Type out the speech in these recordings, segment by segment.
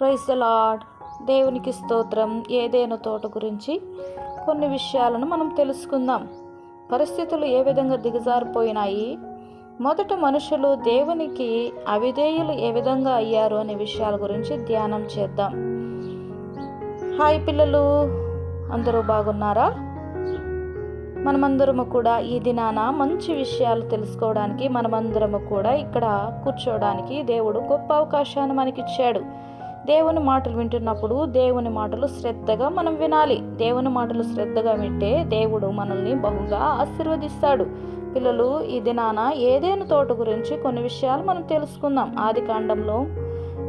Praise the lord దేవునికి స్తోత్రం. ఏదైనా తోట గురించి కొన్ని విషయాలను మనం తెలుసుకుందాం. పరిస్థితులు ఏ విధంగా దిగజారిపోయినాయి? మొదట మనుషులు దేవునికి అవిధేయులు ఏ విధంగా అయ్యారు అనే విషయాల గురించి ధ్యానం చేద్దాం. హాయ్ పిల్లలు అందరూ బాగున్నారా? మనమందరము కూడా ఈ దినాన మంచి విషయాలు తెలుసుకోవడానికి మనమందరము కూడా ఇక్కడ కూర్చోవడానికి దేవుడు గొప్ప అవకాశాన్ని మనకిచ్చాడు. దేవుని మాటలు వింటున్నప్పుడు దేవుని మాటలు శ్రద్ధగా మనం వినాలి. దేవుని మాటలు శ్రద్ధగా వింటే దేవుడు మనల్ని బహుగా ఆశీర్వదిస్తాడు. పిల్లలు ఈ దినాన ఏదైనా తోట గురించి కొన్ని విషయాలు మనం తెలుసుకుందాం. ఆది కాండంలో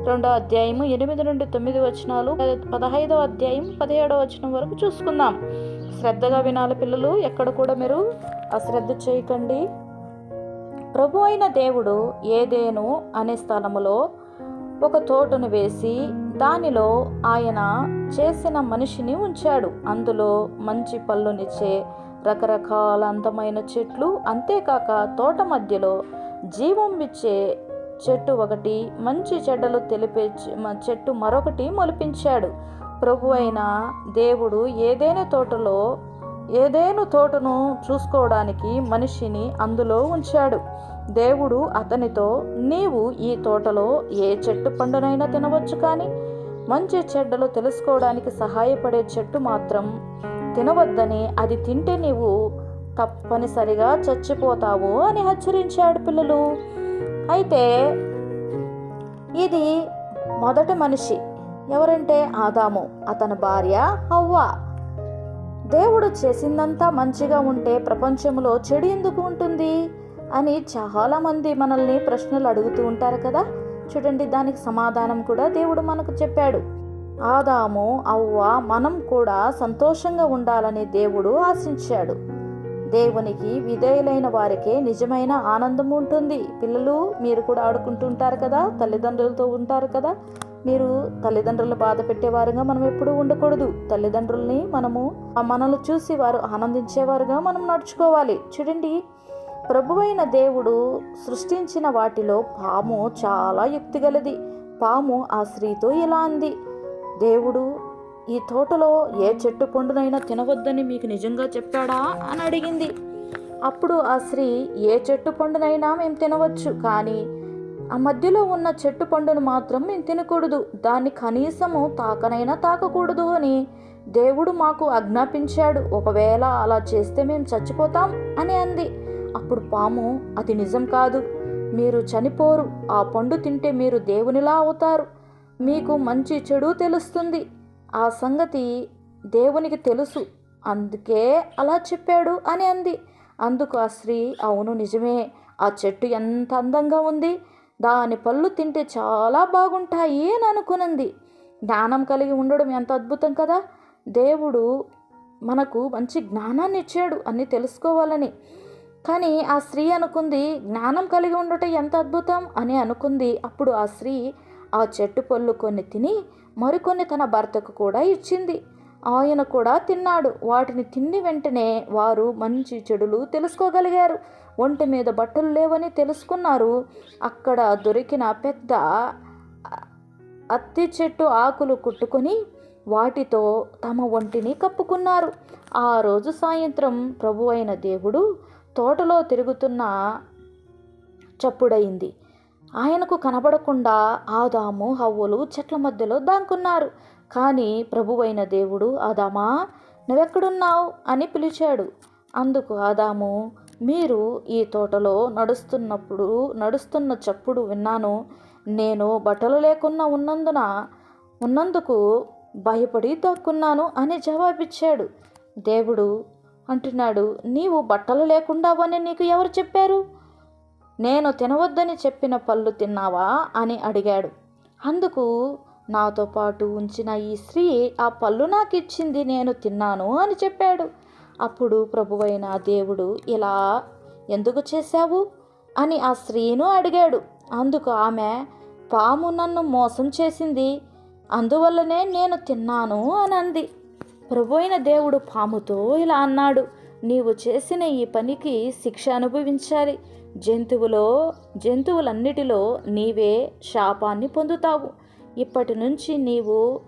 రెండో అధ్యాయము ఎనిమిది నుండి తొమ్మిది వచనాలు పదహైదో అధ్యాయం పదిహేడో వచనం వరకు చూసుకుందాం. శ్రద్ధగా వినాలి పిల్లలు ఎక్కడ కూడా మీరు అశ్రద్ధ చేయకండి. ప్రభు అయిన దేవుడు ఏదేను అనే స్థలములో ఒక తోటను వేసి దానిలో ఆయన చేసిన మనిషిని ఉంచాడు. అందులో మంచి పళ్ళునిచ్చే రకరకాల అందమైన చెట్లు అంతేకాక తోట మధ్యలో జీవం ఇచ్చే చెట్టు ఒకటి మంచి చెడ్డలు తెలిపే చెట్టు మరొకటి మొలిపించాడు. ప్రభు అయిన దేవుడు ఏదైనా తోటలో ఏదైనా తోటను చూసుకోవడానికి మనిషిని అందులో ఉంచాడు. దేవుడు అతనితో నీవు ఈ తోటలో ఏ చెట్టు పండునైనా తినవచ్చు కానీ మంచి చెడ్డలు తెలుసుకోవడానికి సహాయపడే చెట్టు మాత్రం తినవద్దని అది తింటే నీవు తప్పనిసరిగా చచ్చిపోతావు అని హెచ్చరించాడు పిల్లలు. అయితే ఇది మొదటి మనిషి ఎవరంటే ఆదాము. అతని భార్య హవ్వ. దేవుడు చేసిందంతా మంచిగా ఉంటే ప్రపంచంలో చెడు ఎందుకు ఉంటుంది? అని చాలామంది మనల్ని ప్రశ్నలు అడుగుతూ ఉంటారు కదా. చూడండి దానికి సమాధానం కూడా దేవుడు మనకు చెప్పాడు. ఆదాము అవ్వ మనం కూడా సంతోషంగా ఉండాలని దేవుడు ఆశించాడు. దేవునికి విధేయులైన వారికే నిజమైన ఆనందం ఉంటుంది. పిల్లలు మీరు కూడా ఆడుకుంటుంటారు కదా. తల్లిదండ్రులతో ఉంటారు కదా. మీరు తల్లిదండ్రులు బాధ పెట్టేవారుగా మనం ఎప్పుడూ ఉండకూడదు. తల్లిదండ్రుల్ని మనము మనల్ని చూసి వారు ఆనందించేవారుగా మనం నడుచుకోవాలి. చూడండి ప్రభువైన దేవుడు సృష్టించిన వాటిలో పాము చాలా యుక్తిగలది. పాము ఆ స్త్రీతో ఇలా అంది? దేవుడు ఈ తోటలో ఏ చెట్టు పండునైనా తినవద్దని మీకు నిజంగా చెప్పాడా? అని అడిగింది. అప్పుడు ఆ స్త్రీ ఏ చెట్టు పండునైనా మేము తినవచ్చు కానీ ఆ మధ్యలో ఉన్న చెట్టు పండును మాత్రం మేము తినకూడదు. దాన్ని కనీసము తాకనైనా తాకకూడదు అని దేవుడు మాకు ఆజ్ఞాపించాడు. ఒకవేళ అలా చేస్తే మేము చచ్చిపోతాం అని అంది. అప్పుడు పాము అది నిజం కాదు. మీరు చనిపోరు. ఆ పండు తింటే మీరు దేవునిలా అవుతారు. మీకు మంచి చెడు తెలుస్తుంది. ఆ సంగతి దేవునికి తెలుసు. అందుకే అలా చెప్పాడు అని అంది. అందుకు ఆ స్త్రీ అవును నిజమే. ఆ చెట్టు ఎంత అందంగా ఉంది. దాని పళ్ళు తింటే చాలా బాగుంటాయి అని అనుకున్నది జ్ఞానం కలిగి ఉండడం ఎంత అద్భుతం కదా! దేవుడు మనకు మంచి జ్ఞానాన్ని ఇచ్చాడు అన్ని తెలుసుకోవాలని. కానీ ఆ స్త్రీ అనుకుంది జ్ఞానం కలిగి ఉండటం ఎంత అద్భుతం? అని అనుకుంది. అప్పుడు ఆ స్త్రీ ఆ చెట్టు పళ్ళు కొన్ని తిని మరికొన్ని తన భర్తకు కూడా ఇచ్చింది. ఆయన కూడా తిన్నాడు. వాటిని తిని వెంటనే వారు మంచి చెడులు తెలుసుకోగలిగారు. ఒంటి మీద బట్టలు లేవని తెలుసుకున్నారు. అక్కడ దొరికిన పెద్ద అత్తి చెట్టు ఆకులు కుట్టుకొని వాటితో తమ ఒంటిని కప్పుకున్నారు. ఆ రోజు సాయంత్రం ప్రభు అయిన దేవుడు తోటలో తిరుగుతున్న చప్పుడైంది ఆయనకు కనబడకుండా ఆదాము హవ్వలు చెట్ల మధ్యలో దాంకున్నారు కానీ ప్రభువైన దేవుడు ఆదామా నువ్వెక్కడున్నావు? అని పిలిచాడు. అందుకు ఆదాము మీరు ఈ తోటలో నడుస్తున్నప్పుడు నడుస్తున్న చప్పుడు విన్నాను. నేను బట్టలు లేకుండా ఉన్నందున ఉన్నందుకు భయపడి దాక్కున్నాను అని జవాబిచ్చాడు. దేవుడు అంటున్నాడు. నీవు బట్టలు లేకుండా అని నీకు ఎవరు చెప్పారు? నేను తినవద్దని చెప్పిన పళ్ళు తిన్నావా? అని అడిగాడు. అందుకు నాతో పాటు ఉంచిన ఈ స్త్రీ ఆ పళ్ళు నాకు ఇచ్చింది నేను తిన్నాను అని చెప్పాడు. అప్పుడు ప్రభువైన దేవుడు ఇలా ఎందుకు చేశావు? అని ఆ స్త్రీను అడిగాడు. అందుకు ఆమె పాము నన్ను మోసం చేసింది అందువల్లనే నేను తిన్నాను అని అంది. ప్రభువైన దేవుడు పాముతో ఇలా అన్నాడు నీవు చేసిన ఈ పనికి శిక్ష అనుభవించాలి. జంతువులో జంతువులన్నిటిలో నీవే శాపాన్ని పొందుతావు. ఇప్పటి నుంచి నీవు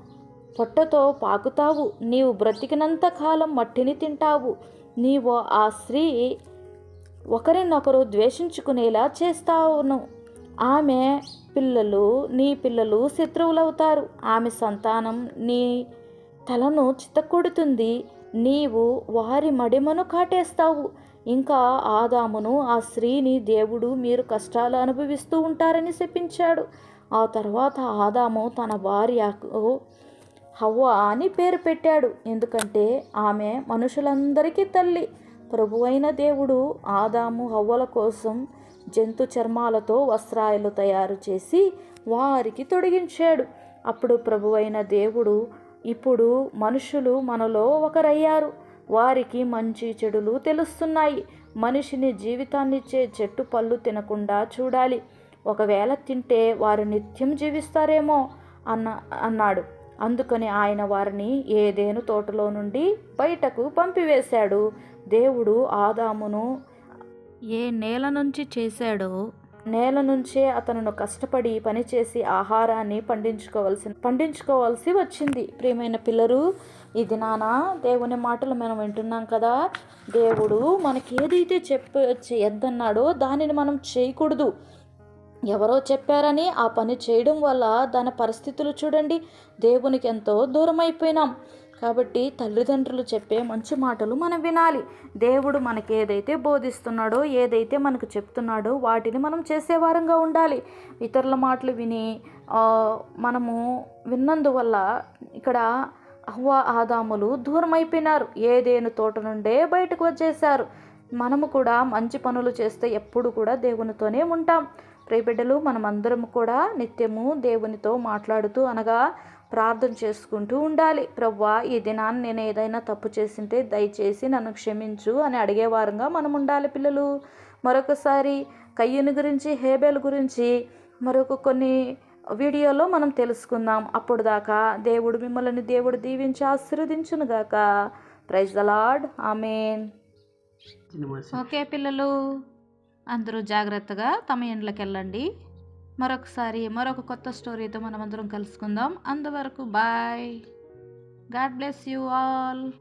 పొట్టతో పాకుతావు. నీవు బ్రతికినంత కాలం మట్టిని తింటావు. నీవు ఆ స్త్రీ ఒకరినొకరు ద్వేషించుకునేలా చేస్తావును. ఆమె పిల్లలు నీ పిల్లలు శత్రువులవుతారు. ఆమె సంతానం నీ తలను చిత్తకొడుతుంది నీవు వారి మడిమను కాటేస్తావు. ఇంకా ఆదామును ఆ స్త్రీని దేవుడు మీరు కష్టాలు అనుభవిస్తూ ఉంటారని శపించాడు. ఆ తర్వాత ఆదాము తన భార్యకు హవ్వ అని పేరు పెట్టాడు. ఎందుకంటే ఆమె మనుషులందరికీ తల్లి. ప్రభువైన దేవుడు ఆదాము హవ్వల కోసం జంతు చర్మాలతో వస్త్రాలు తయారు చేసి వారికి తొడిగించాడు. అప్పుడు ప్రభువైన దేవుడు ఇప్పుడు మనుషులు మనలో ఒకరయ్యారు. వారికి మంచి చెడులు తెలుస్తున్నాయి. మనిషిని జీవితాన్నిచ్చే చెట్టు పళ్ళు తినకుండా చూడాలి. ఒకవేళ తింటే వారు నిత్యం జీవిస్తారేమో అన్న అన్నాడు. అందుకని ఆయన వారిని ఏదేను తోటలో నుండి బయటకు పంపివేశాడు. దేవుడు ఆదామును ఏ నేల నుంచి చేశాడో నేల నుంచే అతను కష్టపడి పనిచేసి ఆహారాన్ని పండించుకోవాల్సి పండించుకోవాల్సి వచ్చింది. ప్రియమైన పిల్లలు ఇది నానా? దేవుని మాటలు మనం వింటున్నాం కదా. దేవుడు మనకి ఏదైతే చెప్ప చేయొద్దన్నాడో దానిని మనం చేయకూడదు. ఎవరో చెప్పారని ఆ పని చేయడం వల్ల దాని పరిస్థితులు చూడండి. దేవునికి ఎంతో దూరం అయిపోయినాం కాబట్టి తల్లిదండ్రులు చెప్పే మంచి మాటలు మనం వినాలి. దేవుడు మనకి ఏదైతే బోధిస్తున్నాడో ఏదైతే మనకు చెప్తున్నాడో వాటిని మనం చేసేవారంగా ఉండాలి. ఇతరుల మాటలు విని మనము విన్నందువల్ల ఇక్కడ అవ్వ ఆదాములు దూరం అయిపోయినారు ఏదేను తోట నుండే బయటకు వచ్చేసారు మనము కూడా మంచి పనులు చేస్తే ఎప్పుడు కూడా దేవునితోనే ఉంటాం. ప్రియబిడ్డలు మనమందరం కూడా నిత్యము దేవునితో మాట్లాడుతూ అనగా ప్రార్థన చేసుకుంటూ ఉండాలి. ప్రవ్వా ఈ దినాన్ని నేను ఏదైనా తప్పు చేసింటే దయచేసి నన్ను క్షమించు అని అడిగేవారంగా మనం ఉండాలి పిల్లలు. మరొకసారి కయ్యను గురించి హేబేల్ గురించి మరొక కొన్ని వీడియోలో మనం తెలుసుకుందాం. అప్పుడు దాకా దేవుడు మిమ్మల్ని దేవుడు దీవించి ఆశీర్వదించునుగాక praise the Lord. Amen. Okay పిల్లలు అందరూ జాగ్రత్తగా తమ ఇండ్లకి వెళ్ళండి మరొకసారి మరొక కొత్త స్టోరీతో మనం అందరం కలుసుకుందాం. అంతవరకు bye. God bless you all.